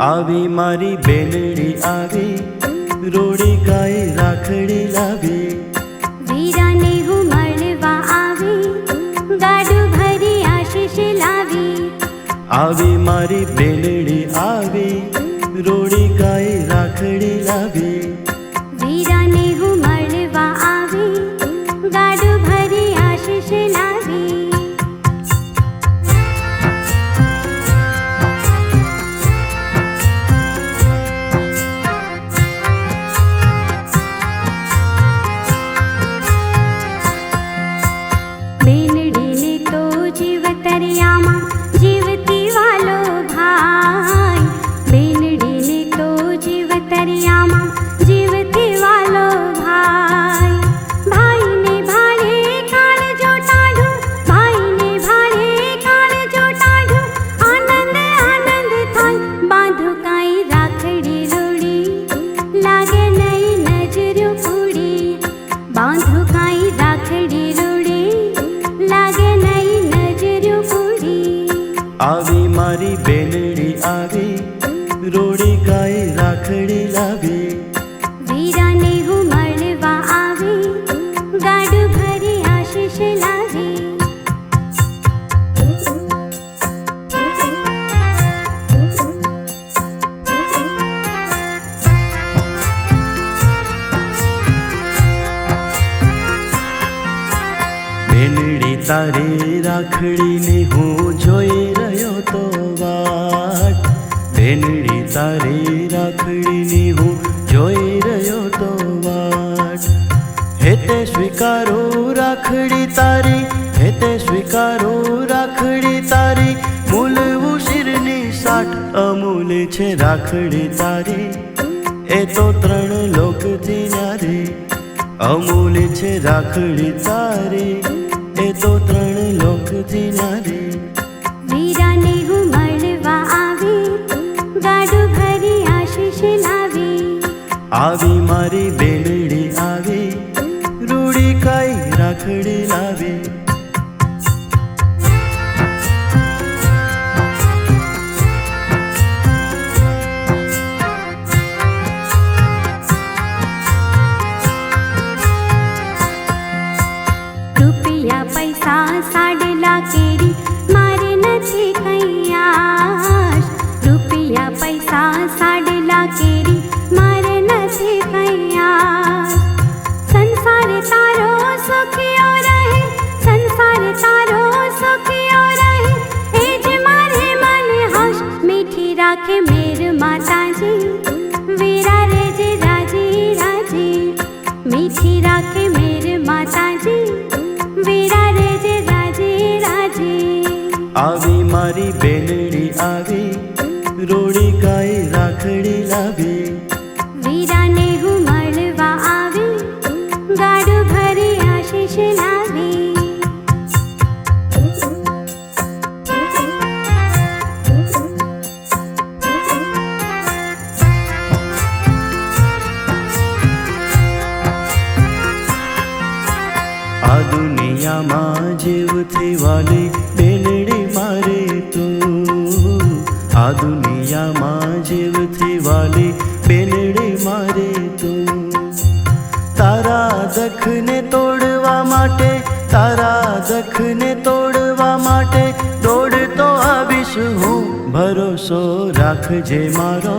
આવી મારી બેનડી આવી રોડી ગાય રાખડી લાવી. વીરાને હું મળવા આવી ગાડું ભરી આશીષ લાવી. આવી મારી બેનડી આવી રોડી ગાય રાખડી લાવી. વીરાને હું મળવા આવી ગાડું ભરી આશીષ લાવી આવી મારી બેનડી આવી રોડી ગાય રાખડી લાવી વીરાને હું મળવા આવી ગાડું ભરી આશીષ લાવી બેનડી તારી રાખડીને હું જોઈ રહ્યો તો વાટ બેનડી તારી રાખડીની હું જોઈ રહ્યો તો વાટ. હેતે સ્વીકારો રાખડી તારી હેતે સ્વીકારો રાખડી તારી. મૂલવું શિરની સાઠ અમૂલ છે રાખડી તારી. એ તો ત્રણ લોકથી નારી. અમૂલ છે રાખડી તારી. મેર માતાજી દુનિયામાં જીવથી વાલી બેલડી મારે તું. આ દુનિયામાં જીવથી વાલી બેલડી મારે તું. તારા દખને તોડવા માટે, તારા દખને તોડવા માટે દોડતો આવીશ હું. ભરોસો રાખજે મારો,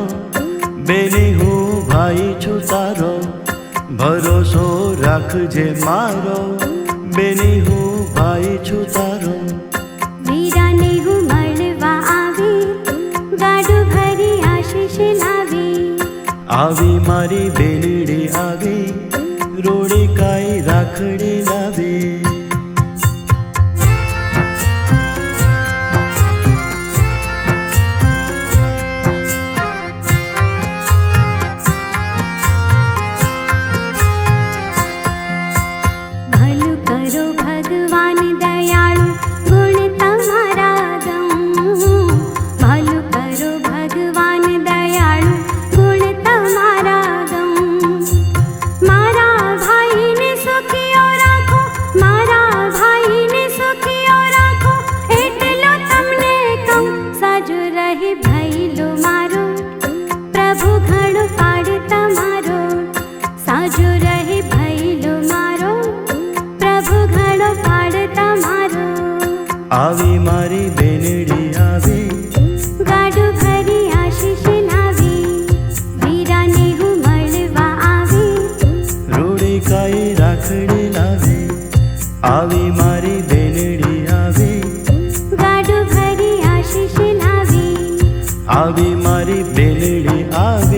બેની હું ભાઈ છું તારો. ભરોસો રાખજે મારો. બેની હું ભાઈ છું તારો. વીરાને હું મળવા આવી ગાડું ભરી આશીષ લાવી. આવી મારી બેનડી આવી રોડી કાઈ રાખડી લાવી આવી મારી બેલડી આવે